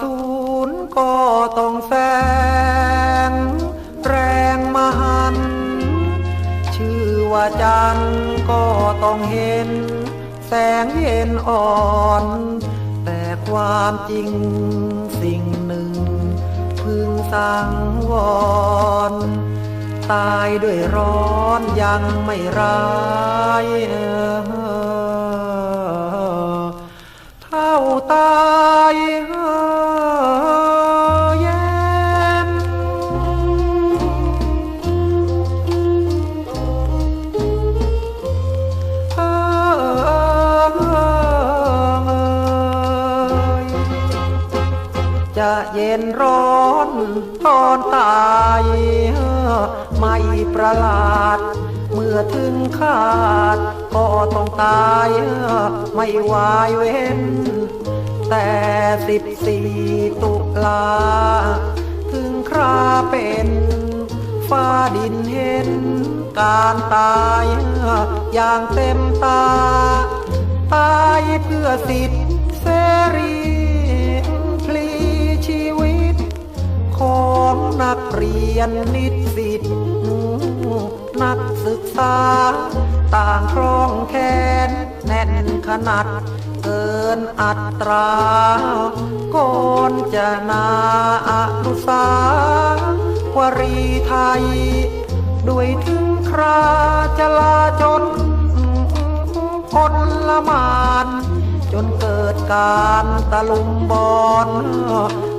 ศูนย์ก็ต้องแสง แรงมหัน ชื่อว่าจันก็ต้องเห็น แสงเย็นอ่อน แต่ความจริงสิ่งหนึ่ง พึงสังวร ตายด้วยร้อนยังไม่ร้ายเท่าตาย จะเย็นร้อนตอนตายไม่ประหลาด เมื่อถึงขาด ก็ต้องตายไม่วายเว้น แต่สิบสี่ตุลา ถึงคราเป็นฟ้าดินเห็น การตายอย่างเต็มตา ตายเพื่อสิทธิ นักเรียนนิสิตนักศึกษา ต่างครองแขนแน่นขนาด เกินอัตราก่อนจะนาอนุสาวรีไทย ด้วยถึงคราจะลาจนคนละมานจนเกิดการตะลุมบอล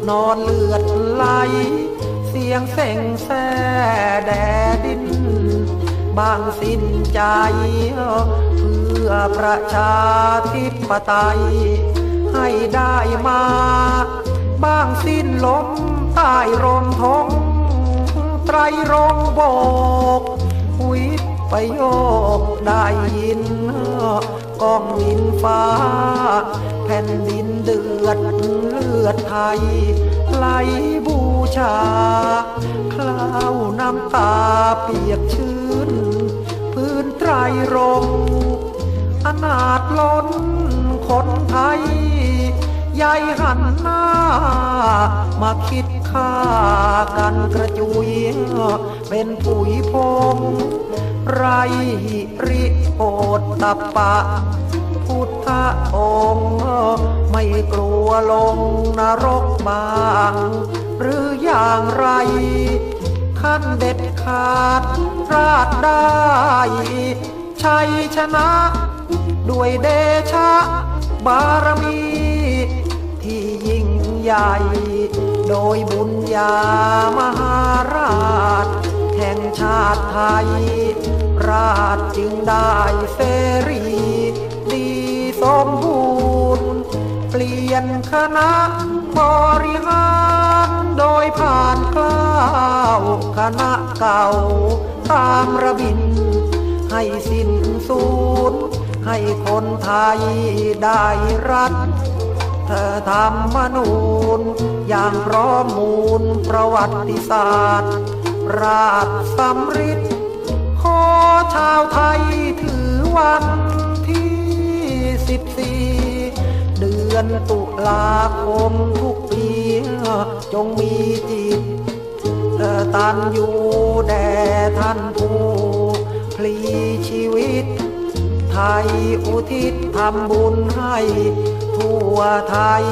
นอนเลือดไหล สียงเส่งแซ่แดดิน บางสิ้นใจ เพื่อประชาธิปไตย ให้ได้มา บางสิ้นลมใต้รมทงไตรรงโบกวิทย์ปโยคได้ยินกองดินฟ้า แผ่นดินเดือดเลือดไทยไหล ชา คลาวน้ำตาเปียกชื้น พื้นไตรรงอนาถล้นคนไทยใหญ่หันหน้า มาคิดฆ่ากันกระจุยเป็นปุ๋ยพงไรริโอดตะปะ พุทธองค์ ไม่กลัวลงนรกบาง หรืออย่างไรขั้นเด็ดขาดราดได้ชัยชนะ ด้วยเดชะ บารมี ที่ยิ่งใหญ่ โดยบุญญามหาราช แห่งชาติไทย ราชจึงได้เสรี ดีสมบูรณ์ เปลี่ยนคณะบริหาร โดยผ่านกล้าวคณะเก่า ตามระบิน ให้สิ้นสูญให้คนไทยได้รัฐเธอธรรมนูญอย่างพร้อมมูลประวัติศาสตร์ ราชสำริดขอชาวไทยถือวันที่สิบสี่เดือนตุลาคมทุกปี จงมีจิตเธอตันอยู่แด่ท่านผู้พลีชีวิต ไทยอุทิศทำบุญให้ทั่วไทย